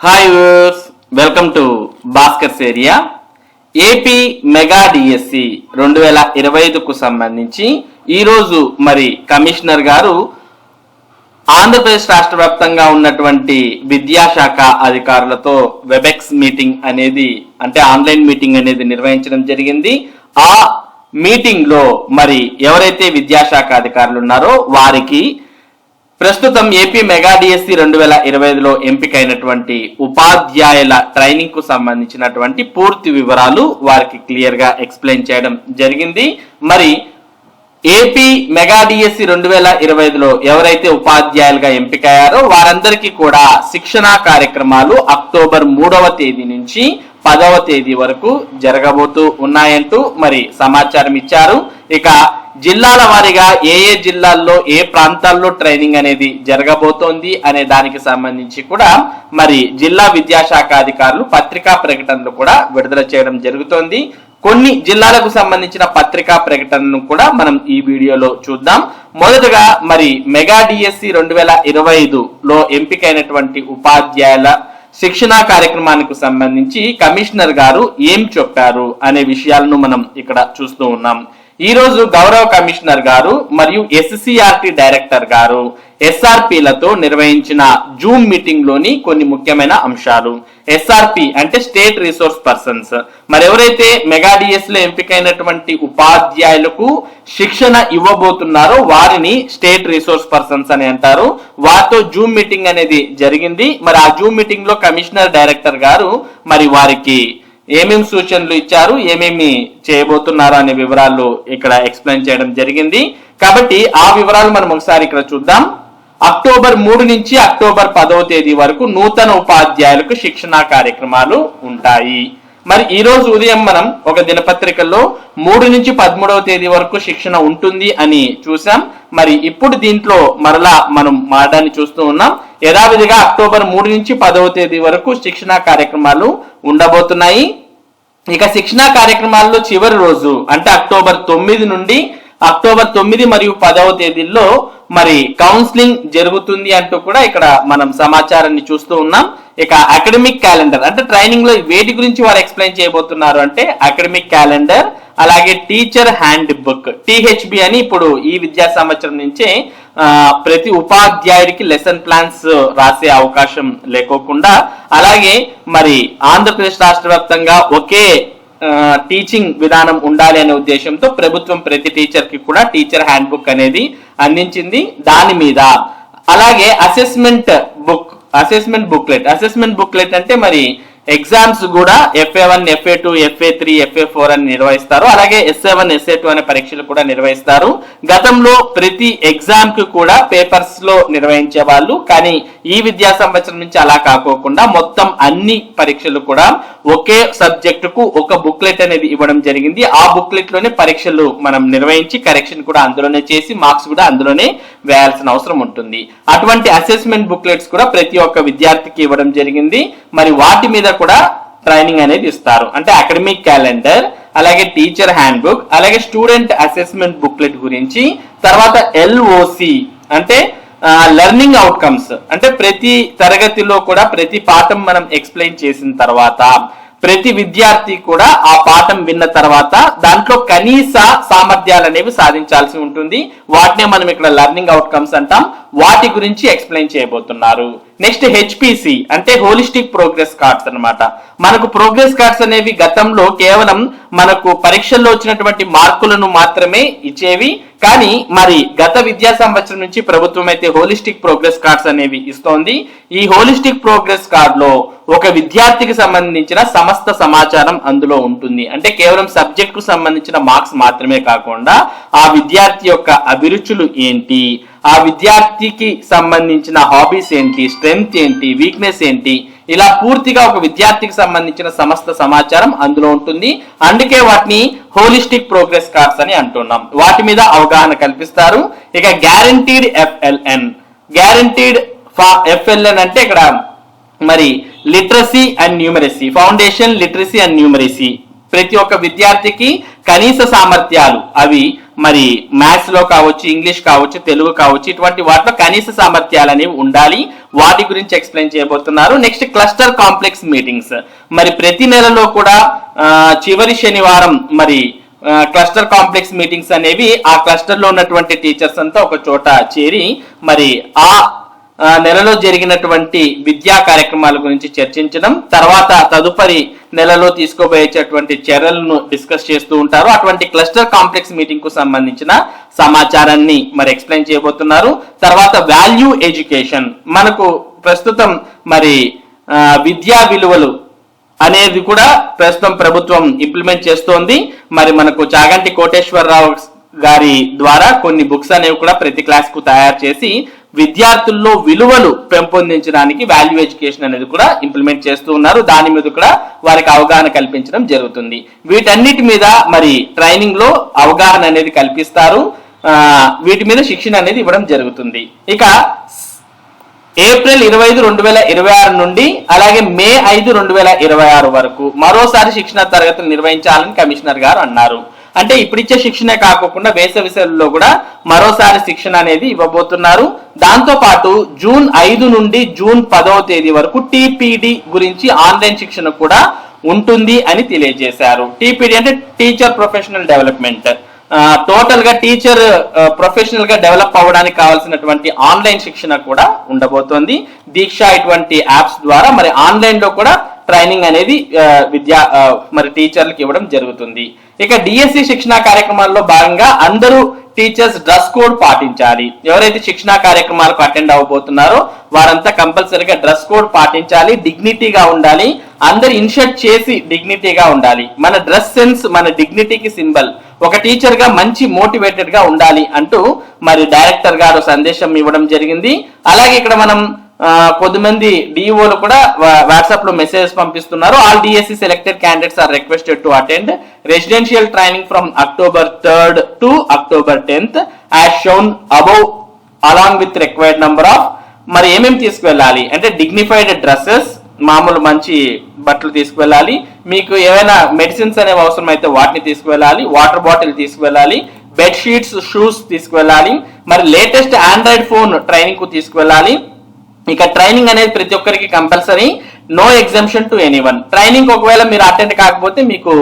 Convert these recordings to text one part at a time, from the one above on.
Hi viewers welcome to Bhaskar's area AP mega DSC రెండు వేల ఇరవై ఐదుకు సంబంధించి ఈరోజు మరి కమిషనర్ గారు ఆంధ్రప్రదేశ్ రాష్ట్ర వ్యాప్తంగా ఉన్నటువంటి విద్యాశాఖ అధికారులతో వెబెక్స్ మీటింగ్ అనేది అంటే ఆన్లైన్ మీటింగ్ అనేది నిర్వహించడం జరిగింది. ఆ మీటింగ్లో మరి ఎవరైతే విద్యాశాఖ అధికారులు ఉన్నారో వారికి ప్రస్తుతం ఏపీ మెగా డిఎస్సి రెండు వేల ఇరవై ఐదులో ఎంపికైనటువంటి ఉపాధ్యాయుల ట్రైనింగ్కు సంబంధించినటువంటి పూర్తి వివరాలు వారికి క్లియర్గా ఎక్స్ప్లెయిన్ చేయడం జరిగింది. మరి ఏపీ మెగా డిఎస్సి రెండు వేల ఇరవై ఐదులో ఎవరైతే ఉపాధ్యాయులుగా ఎంపికయ్యారో వారందరికీ కూడా శిక్షణా కార్యక్రమాలు అక్టోబర్ మూడవ తేదీ నుంచి పదవ తేదీ వరకు జరగబోతూ ఉన్నాయంటూ మరి సమాచారం ఇచ్చారు. ఇక జిల్లాల వారీగా ఏ ఏ జిల్లాల్లో ఏ ప్రాంతాల్లో ట్రైనింగ్ అనేది జరగబోతోంది అనే దానికి సంబంధించి కూడా మరి జిల్లా విద్యాశాఖ అధికారులు పత్రికా ప్రకటనలు కూడా విడుదల చేయడం జరుగుతోంది. కొన్ని జిల్లాలకు సంబంధించిన పత్రికా ప్రకటనను కూడా మనం ఈ వీడియోలో చూద్దాం. మొదటగా మరి మెగా డిఎస్సి రెండు వేల ఇరవై ఐదులో ఎంపికైనటువంటి ఉపాధ్యాయుల శిక్షణా కార్యక్రమానికి సంబంధించి కమిషనర్ గారు ఏం చెప్పారు అనే విషయాలను మనం ఇక్కడ చూస్తూ ఉన్నాం. ఈ రోజు గౌరవ కమిషనర్ గారు మరియు ఎస్సీఆర్టీ డైరెక్టర్ గారు ఎస్ఆర్పిలతో నిర్వహించిన జూమ్ మీటింగ్లోని కొన్ని ముఖ్యమైన అంశాలు. ఎస్ఆర్పి అంటే స్టేట్ రిసోర్స్ పర్సన్స్. మరి ఎవరైతే మెగాడిఎస్లో ఎంపికైనటువంటి ఉపాధ్యాయులకు శిక్షణ ఇవ్వబోతున్నారో వారిని స్టేట్ రిసోర్స్ పర్సన్స్ అని అంటారు. వారితో జూమ్ మీటింగ్ అనేది జరిగింది. మరి ఆ జూమ్ మీటింగ్లో కమిషనర్ డైరెక్టర్ గారు మరి వారికి ఏమేమి సూచనలు ఇచ్చారు ఏమేమి చేయబోతున్నారు అనే వివరాలు ఇక్కడ ఎక్స్ప్లెయిన్ చేయడం జరిగింది. కాబట్టి ఆ వివరాలు మనం ఒకసారి ఇక్కడ చూద్దాం. అక్టోబర్ మూడు నుంచి అక్టోబర్ పదవ తేదీ వరకు నూతన ఉపాధ్యాయులకు శిక్షణా కార్యక్రమాలు ఉంటాయి. మరి ఈ రోజు ఉదయం మనం ఒక దినపత్రికల్లో మూడు నుంచి పదమూడవ తేదీ వరకు శిక్షణ ఉంటుంది అని చూసాం మరి ఇప్పుడు దీంట్లో మరలా మనం మారడాన్ని చూస్తూ ఉన్నాం. యథావిధిగా అక్టోబర్ మూడు నుంచి పదవ తేదీ వరకు శిక్షణా కార్యక్రమాలు ఉండబోతున్నాయి. ఇక శిక్షణా కార్యక్రమాల్లో చివరి రోజు అంటే అక్టోబర్ తొమ్మిది నుండి అక్టోబర్ తొమ్మిది మరియు పదవ తేదీల్లో మరి కౌన్సిలింగ్ జరుగుతుంది అంటూ కూడా ఇక్కడ మనం సమాచారాన్ని చూస్తూ ఉన్నాం. ఇక అకాడమిక్ క్యాలెండర్ అంటే ట్రైనింగ్లో వేటి గురించి వారు ఎక్స్ప్లెయిన్ చేయబోతున్నారు అంటే అకాడమిక్ క్యాలెండర్ అలాగే టీచర్ హ్యాండ్ బుక్ టిహెచ్బి అని ఇప్పుడు ఈ విద్యా సంవత్సరం నుంచే ప్రతి ఉపాధ్యాయుడికి లెసన్ ప్లాన్స్ రాసే అవకాశం లేకోకుండా అలాగే మరి ఆంధ్రప్రదేశ్ రాష్ట్ర వ్యాప్తంగా ఒకే టీచింగ్ విధానం ఉండాలి అనే ఉద్దేశంతో ప్రభుత్వం ప్రతి టీచర్కి కూడా టీచర్ హ్యాండ్ బుక్ అనేది అందించింది దాని మీద. అలాగే assessment book assessment booklet assessment booklet అంటే మరి ఎగ్జామ్స్ కూడా FA one FA two FA three FA four అని నిర్వహిస్తారు. అలాగే ఎస్ఏ వన్ ఎస్ఏ టూ అనే పరీక్షలు కూడా నిర్వహిస్తారు. గతంలో ప్రతి ఎగ్జామ్కి కూడా పేపర్స్లో నిర్వహించే వాళ్ళు కానీ ఈ విద్యా సంవత్సరం నుంచి అలా కాకోకుండా మొత్తం అన్ని పరీక్షలు కూడా ఒకే సబ్జెక్ట్కు ఒక బుక్లెట్ అనేది ఇవ్వడం జరిగింది. ఆ బుక్లెట్లోనే పరీక్షలు మనం నిర్వహించి కరెక్షన్ కూడా అందులోనే చేసి మార్క్స్ కూడా అందులోనే వేయాల్సిన అవసరం ఉంటుంది. అటువంటి అసెస్మెంట్ బుక్లెట్స్ కూడా ప్రతి ఒక్క విద్యార్థికి ఇవ్వడం జరిగింది. మరి వాటి మీద కూడా ట్రైనింగ్ అనేది ఇస్తారు. అంటే అకాడమిక్ క్యాలెండర్ అలాగే టీచర్ హ్యాండ్ బుక్ అలాగే స్టూడెంట్ అసెస్మెంట్ బుక్లెట్ గురించి తర్వాత ఎల్ఓసి అంటే లెర్నింగ్ అవుట్కమ్స్ అంటే ప్రతి తరగతిలో కూడా ప్రతి పాఠం మనం ఎక్స్ప్లెయిన్ చేసిన తర్వాత ప్రతి విద్యార్థి కూడా ఆ పాఠం విన్న తర్వాత దాంట్లో కనీస సామర్థ్యాలు అనేవి సాధించాల్సి ఉంటుంది. వాటినే మనం ఇక్కడ లెర్నింగ్ అవుట్కమ్స్ అంటాం. వాటి గురించి ఎక్స్ప్లెయిన్ చేయబోతున్నారు. నెక్స్ట్ హెచ్పిసి అంటే హోలిస్టిక్ ప్రోగ్రెస్ కార్డ్స్ అనమాట మనకు ప్రోగ్రెస్ కార్డ్స్ అనేవి గతంలో కేవలం మనకు పరీక్షల్లో వచ్చినటువంటి మార్కులను మాత్రమే ఇచ్చేవి కానీ మరి గత విద్యా సంవత్సరం నుంచి ప్రభుత్వం అయితే హోలిస్టిక్ ప్రోగ్రెస్ కార్డ్స్ అనేవి ఇస్తోంది. ఈ హోలిస్టిక్ ప్రోగ్రెస్ కార్డ్లో ఒక విద్యార్థికి సంబంధించిన సమస్త సమాచారం అందులో ఉంటుంది. అంటే కేవలం సబ్జెక్ట్కు సంబంధించిన మార్క్స్ మాత్రమే కాకుండా ఆ విద్యార్థి యొక్క అభిరుచులు ఏంటి ఆ విద్యార్థికి సంబంధించిన హాబీస్ ఏంటి స్ట్రెంగ్త్ ఏంటి వీక్నెస్ ఏంటి ఇలా పూర్తిగా ఒక విద్యార్థికి సంబంధించిన సమస్త సమాచారం అందులో ఉంటుంది. అందుకే వాటిని హోలిస్టిక్ ప్రోగ్రెస్ కార్డ్స్ అని అంటున్నాం. వాటి మీద అవగాహన కల్పిస్తారు. ఇక గ్యారంటీడ్ ఎఫ్ఎల్ఎన్. గ్యారంటీడ్ ఎఫ్ఎల్ఎన్ అంటే ఇక్కడ మరి literacy and numeracy. Foundation literacy and numeracy. ప్రతి ఒక్క విద్యార్థికి కనీస సామర్థ్యాలు అవి మరి మ్యాథ్స్లో కావచ్చు ఇంగ్లీష్ కావచ్చు తెలుగు కావచ్చు ఇటువంటి వాటిలో కనీస సామర్థ్యాలు అనేవి ఉండాలి. వాటి గురించి ఎక్స్ప్లెయిన్ చేయబోతున్నారు. నెక్స్ట్ క్లస్టర్ కాంప్లెక్స్ మీటింగ్స్ మరి ప్రతి నెలలో కూడా చివరి శనివారం మరి క్లస్టర్ కాంప్లెక్స్ మీటింగ్స్ అనేవి ఆ క్లస్టర్లో ఉన్నటువంటి టీచర్స్ అంతా ఒక చోట చేరి మరి ఆ, నెలలో జరిగినటువంటి విద్యా కార్యక్రమాల గురించి చర్చించడం తర్వాత తదుపరి నెలలో తీసుకోబోయేటటువంటి చర్యలను డిస్కస్ చేస్తూ ఉంటారు. అటువంటి క్లస్టర్ కాంప్లెక్స్ మీటింగ్కు సంబంధించిన సమాచారాన్ని మరి ఎక్స్ప్లెయిన్ చేయబోతున్నారు. తర్వాత వాల్యూ ఎడ్యుకేషన్. మనకు ప్రస్తుతం మరి విద్యా విలువలు అనేది కూడా ప్రస్తుతం ప్రభుత్వం ఇంప్లిమెంట్ చేస్తోంది. మరి మనకు చాగంటి కోటేశ్వరరావు గారి ద్వారా కొన్ని బుక్స్ అనేవి కూడా ప్రతి క్లాస్కు తయారు చేసి విద్యార్థుల్లో విలువలు పెంపొందించడానికి వాల్యూ ఎడ్యుకేషన్ అనేది కూడా ఇంప్లిమెంట్ చేస్తూ ఉన్నారు. దాని మీద కూడా వారికి అవగాహన కల్పించడం జరుగుతుంది. వీటన్నిటి మీద మరి ట్రైనింగ్లో అవగాహన అనేది కల్పిస్తారు. వీటి మీద శిక్షణ అనేది ఇవ్వడం జరుగుతుంది. ఇక ఏప్రిల్ ఇరవై ఐదు రెండు వేల ఇరవై ఆరు నుండి అలాగే మే ఐదు రెండు వేల ఇరవై ఆరు వరకు మరోసారి శిక్షణ తరగతులు నిర్వహించాలని కమిషనర్ గారు అన్నారు. అంటే ఇప్పుడిచ్చే శిక్షణే కాకుండా వేసవి సెలవుల్లో కూడా మరోసారి శిక్షణ అనేది ఇవ్వబోతున్నారు. దాంతో పాటు జూన్ ఐదు నుండి జూన్ పదవ తేదీ వరకు టీపీడి గురించి ఆన్లైన్ శిక్షణ కూడా ఉంటుంది అని తెలియజేశారు. టీపీడి అంటే టీచర్ ప్రొఫెషనల్ డెవలప్మెంట్. టోటల్గా టీచర్ ప్రొఫెషనల్గా డెవలప్ అవ్వడానికి కావాల్సినటువంటి ఆన్లైన్ శిక్షణ కూడా ఉండబోతోంది. దీక్ష ఇటువంటి యాప్స్ ద్వారా మరి ఆన్లైన్లో కూడా ట్రైనింగ్ అనేది విద్యా మరి టీచర్లకు ఇవ్వడం జరుగుతుంది. ఇక డిఎస్సి శిక్షణ కార్యక్రమాల్లో భాగంగా అందరూ టీచర్స్ డ్రెస్ కోడ్ పాటించాలి. ఎవరైతే శిక్షణా కార్యక్రమాలకు అటెండ్ అవ్వబోతున్నారో వారంతా కంపల్సరీగా డ్రెస్ కోడ్ పాటించాలి డిగ్నిటీగా ఉండాలి. అందరు ఇన్షర్ట్ చేసి డిగ్నిటీగా ఉండాలి. మన డ్రెస్ సెన్స్ మన డిగ్నిటీకి సింబల్ ఒక టీచర్గా మంచి మోటివేటెడ్గా ఉండాలి అంటూ మరి డైరెక్టర్ గారు సందేశం ఇవ్వడం జరిగింది. అలాగే ఇక్కడ మనం కొద్దిమంది డిఓలు కూడా వాట్సాప్లో మెసేజెస్ పంపిస్తున్నారు. All DSC selected candidates are requested to attend residential training from October third to October tenth as shown above along with required number of మరి ఏమేమి తీసుకువెళ్ళాలి? అంటే డిగ్నిఫైడ్ డ్రెస్సెస్ మామూలు మంచి బట్టలు తీసుకువెళ్ళాలి. మీకు ఏమైనా మెడిసిన్స్ అనేవి అవసరమైతే వాటిని తీసుకువెళ్ళాలి. వాటర్ బాటిల్ తీసుకువెళ్ళాలి. బెడ్ షీట్స్ షూస్ తీసుకువెళ్ళాలి. మరి లేటెస్ట్ ఆండ్రాయిడ్ ఫోన్ ట్రైనింగ్కు తీసుకువెళ్ళాలి. ఇక ట్రైనింగ్ అనేది ప్రతి ఒక్కరికి compulsory no exemption to anyone training ఒకవేళ మీరు అటెండ్ కాకపోతే మీకు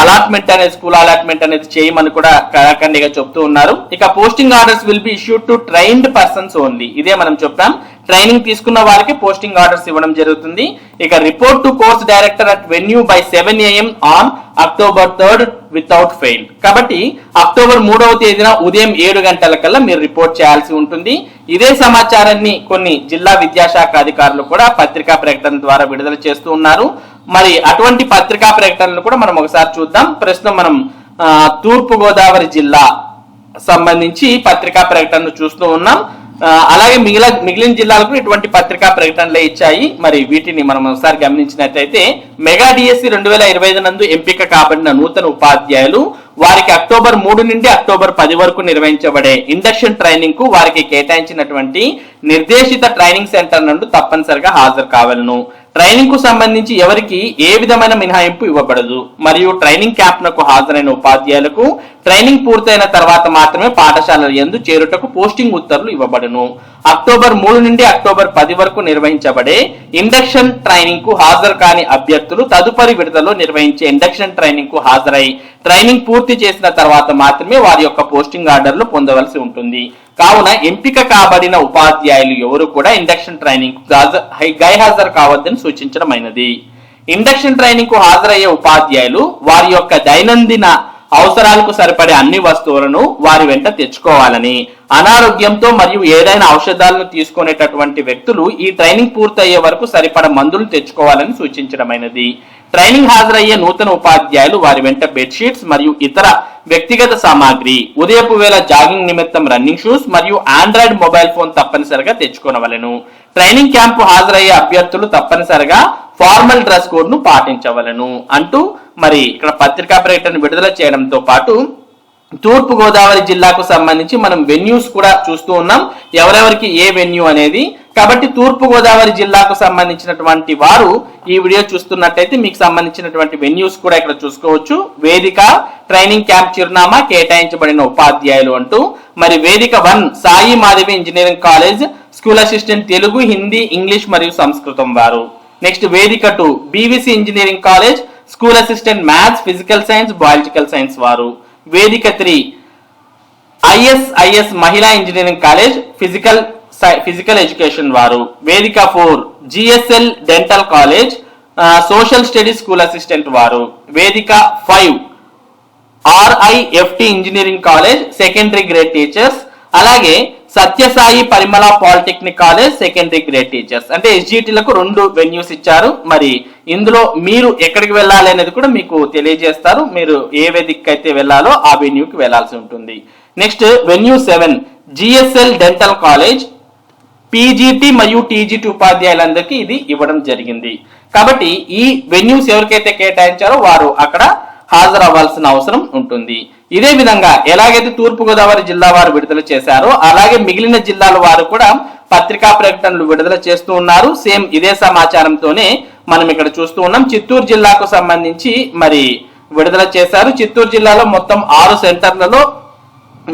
అలాట్మెంట్ అనేది స్కూల్ అలాట్మెంట్ అనేది చేయమని కూడా కళాఖండిగా చెప్తూ ఉన్నారు. ఇక posting orders will be issued to trained persons only ఇదే మనం చెప్పాం ట్రైనింగ్ తీసుకున్న వారికి పోస్టింగ్ ఆర్డర్స్ ఇవ్వడం జరుగుతుంది. ఇక report to course director at venue by seven AM on October third without fail. కాబట్టి అక్టోబర్ మూడవ తేదీన ఉదయం ఏడు గంటల కల్లా మీరు రిపోర్ట్ చేయాల్సి ఉంటుంది. ఇదే సమాచారాన్ని కొన్ని జిల్లా విద్యాశాఖ అధికారులు కూడా పత్రికా ప్రకటన ద్వారా విడుదల చేస్తూ ఉన్నారు. మరి అటువంటి పత్రికా ప్రకటనలు కూడా మనం ఒకసారి చూద్దాం. ప్రస్తుతం మనం తూర్పు గోదావరి జిల్లా సంబంధించి పత్రికా ప్రకటనను చూస్తూ ఉన్నాం. అలాగే మిగిలిన మిగిలిన జిల్లాలకు ఇటువంటి పత్రికా ప్రకటనలే ఇచ్చాయి. మరి వీటిని మనం ఒకసారి గమనించినట్లయితే మెగా డిఎస్సి రెండు వేల ఇరవై ఐదు నందు ఎంపిక కాబడిన నూతన ఉపాధ్యాయులు వారికి అక్టోబర్ మూడు నుండి అక్టోబర్ పది వరకు నిర్వహించబడే ఇండక్షన్ ట్రైనింగ్కు వారికి కేటాయించినటువంటి నిర్దేశిత ట్రైనింగ్ సెంటర్ నుండి తప్పనిసరిగా హాజరు కావాలను. ట్రైనింగ్కు సంబంధించి ఎవరికి ఏ విధమైన మినహాయింపు ఇవ్వబడదు. మరియు ట్రైనింగ్ క్యాంప్ నకు హాజరైన ఉపాధ్యాయులకు ట్రైనింగ్ పూర్తయిన తర్వాత మాత్రమే పాఠశాలల ఎందు చేరుటకు పోస్టింగ్ ఉత్తర్వులు ఇవ్వబడును. అక్టోబర్ మూడు నుండి అక్టోబర్ పది వరకు నిర్వహించబడే ఇండక్షన్ ట్రైనింగ్కు హాజరు కాని అభ్యర్థులు తదుపరి విడతలో నిర్వహించే ఇండక్షన్ ట్రైనింగ్కు హాజరై ట్రైనింగ్ పూర్తి చేసిన తర్వాత మాత్రమే వారి యొక్క పోస్టింగ్ ఆర్డర్లు పొందవలసి ఉంటుంది. కావున ఎంపిక కాబడిన ఉపాధ్యాయులు ఎవరు కూడా ఇండక్షన్ ట్రైనింగ్ గైహాజరు కావద్దని సూచించడమైనది ఇండక్షన్ ట్రైనింగ్కు హాజరయ్యే ఉపాధ్యాయులు వారి యొక్క దైనందిన అవసరాలకు సరిపడే అన్ని వస్తువులను వారి వెంట తెచ్చుకోవాలని. అనారోగ్యంతో మరియు ఏదైనా ఔషధాలను తీసుకునేటటువంటి వ్యక్తులు ఈ ట్రైనింగ్ పూర్తయ్యే వరకు సరిపడ మందులు తెచ్చుకోవాలని సూచించడమైనది. ట్రైనింగ్ హాజరయ్యే నూతన ఉపాధ్యాయులు వారి వెంట బెడ్షీట్స్ మరియు ఇతర వ్యక్తిగత సామాగ్రి ఉదయపు వేళ జాగింగ్ నిమిత్తం రన్నింగ్ షూస్ మరియు ఆండ్రాయిడ్ మొబైల్ ఫోన్ తప్పనిసరిగా తెచ్చుకోనవలెను. ట్రైనింగ్ క్యాంపు హాజరయ్యే అభ్యర్థులు తప్పనిసరిగా ఫార్మల్ డ్రెస్ కోడ్ను పాటించవలను అంటూ మరి ఇక్కడ పత్రికా ప్రకటన విడుదల చేయడంతో పాటు తూర్పు గోదావరి జిల్లాకు సంబంధించి మనం వెన్యూస్ కూడా చూస్తూ ఉన్నాం. ఎవరెవరికి ఏ వెన్యూ అనేది. కాబట్టి తూర్పు గోదావరి జిల్లాకు సంబంధించినటువంటి వారు ఈ వీడియో చూస్తున్నట్టయితే మీకు సంబంధించినటువంటి వెన్యూస్ కూడా ఇక్కడ చూసుకోవచ్చు. వేదిక ట్రైనింగ్ క్యాంప్ చిరునామా కేటాయించబడిన ఉపాధ్యాయులు అంటూ. మరి వేదిక one Sai Madhavi engineering college school assistant Telugu Hindi English మరియు సంస్కృతం వారు. నెక్స్ట్ వేదిక two BVC engineering college school assistant maths physical science biological science వారు. వేదిక త్రీ ఐఎస్ఐఎస్ మహిళా engineering college physical physical education వారు. వేదిక four GSL dental college social studies school assistant వారు. వేదిక five RIFT engineering college secondary grade teachers అలాగే Sathya Sai Parimala polytechnic college secondary grade teachers అంటే ఎస్జిటిలకు రెండు వెన్యూస్ ఇచ్చారు. మరి ఇందులో మీరు ఎక్కడికి వెళ్ళాలి అనేది కూడా మీకు తెలియజేస్తారు. మీరు ఏ వేదికకి అయితే వెళ్ళాలో ఆ వెన్యూకి వెళ్ళాల్సి ఉంటుంది. Next venue seven GSL dental college PGT మరియు టీజీటీ ఉపాధ్యాయులందరికీ ఇది ఇవ్వడం జరిగింది. కాబట్టి ఈ వెన్యూస్ ఎవరికైతే కేటాయించారో వారు అక్కడ హాజరవ్వాల్సిన అవసరం ఉంటుంది. ఇదే విధంగా ఎలాగైతే తూర్పుగోదావరి జిల్లా వారు విడుదల చేశారో అలాగే మిగిలిన జిల్లాల వారు కూడా పత్రికా ప్రకటనలు విడుదల చేస్తూ ఉన్నారు. సేమ్ ఇదే సమాచారంతోనే మనం ఇక్కడ చూస్తూ ఉన్నాం. చిత్తూరు జిల్లాకు సంబంధించి మరి విడుదల చేశారు. చిత్తూరు జిల్లాలో మొత్తం ఆరు సెంటర్లలో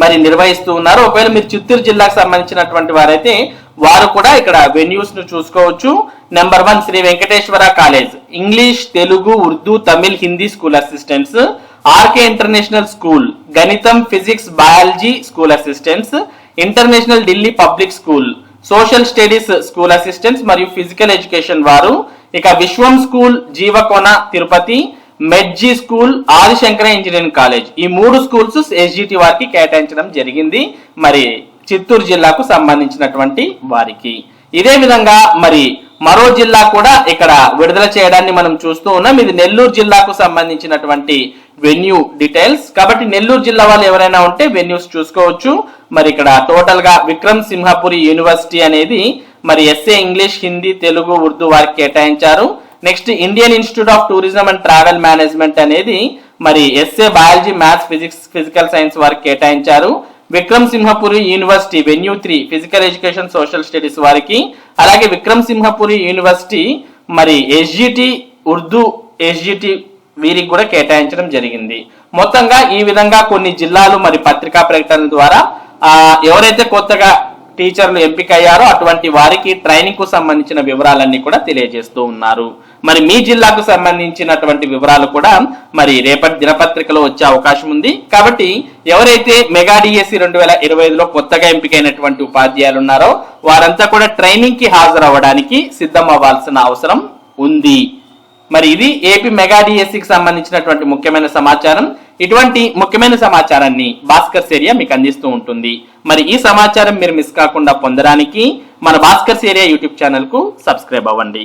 మరి నిర్వహిస్తూ ఉన్నారు. ఒకవేళ మీరు చిత్తూరు జిల్లాకు సంబంధించినటువంటి వారైతే వారు కూడా ఇక్కడ వెన్యూస్ను చూసుకోవచ్చు. Number one Sri Venkateswara college. English Telugu Urdu Tamil Hindi school assistants RK international school గణితం physics biology school assistants international Delhi public school social studies school assistants మరియు ఫిజికల్ ఎడ్యుకేషన్ వారు. ఇక విశ్వం స్కూల్ జీవకోన తిరుపతి మెడ్జీ స్కూల్ ఆదిశంకర ఇంజనీరింగ్ కాలేజ్ ఈ మూడు schools SGT వారికి కేటాయించడం జరిగింది. మరి చిత్తూరు జిల్లాకు సంబంధించినటువంటి వారికి. ఇదే విధంగా మరి మరో జిల్లా కూడా ఇక్కడ విడుదల చేయడాన్ని మనం చూస్తూ ఉన్నాం. ఇది నెల్లూరు జిల్లాకు సంబంధించినటువంటి వెన్యూ డీటెయిల్స్. కాబట్టి నెల్లూరు జిల్లా వాళ్ళు ఎవరైనా ఉంటే వెన్యూస్ చూసుకోవచ్చు. మరి ఇక్కడ టోటల్గా విక్రమ్ సింహపురి యూనివర్సిటీ అనేది మరి ఎస్ఏ ఇంగ్లీష్ హిందీ తెలుగు ఉర్దూ వారికి కేటాయించారు. Next Indian Institute of Tourism and Travel Management అనేది మరి SA biology maths physics physical science వారికి కేటాయించారు. Vikram Simhapuri University venue three physical education social studies వారికి అలాగే విక్రమ్ సింహపురి యూనివర్సిటీ మరి ఎస్జిటి ఉర్దూ ఎస్జిటి వీరికి కూడా కేటాయించడం జరిగింది. మొత్తంగా ఈ విధంగా కొన్ని జిల్లాలు మరి పత్రికా ప్రకటనల ద్వారా ఆ, ఎవరైతే కొత్తగా టీచర్లు ఎంపిక అయ్యారో అటువంటి వారికి ట్రైనింగ్కు సంబంధించిన వివరాలన్నీ కూడా తెలియజేస్తూ ఉన్నారు. మరి మీ జిల్లాకు సంబంధించినటువంటి వివరాలు కూడా మరి రేపటి దినపత్రికలో వచ్చే అవకాశం ఉంది. కాబట్టి ఎవరైతే మెగా డిఎస్సి రెండు వేల ఇరవై ఐదులో కొత్తగా ఎంపికైనటువంటి ఉపాధ్యాయులు ఉన్నారో వారంతా కూడా ట్రైనింగ్కి హాజరవ్వడానికి సిద్ధం అవ్వాల్సిన అవసరం ఉంది. మరి ఇది ఏపీ మెగా డిఎస్సికి సంబంధించినటువంటి ముఖ్యమైన సమాచారం. ఇటువంటి ముఖ్యమైన సమాచారాన్ని భాస్కర్ సేరియా మీకు అందిస్తూ ఉంటుంది. మరి ఈ సమాచారం మీరు మిస్ కాకుండా పొందడానికి మన భాస్కర్ సేరియా యూట్యూబ్ ఛానల్కు సబ్స్క్రైబ్ అవ్వండి.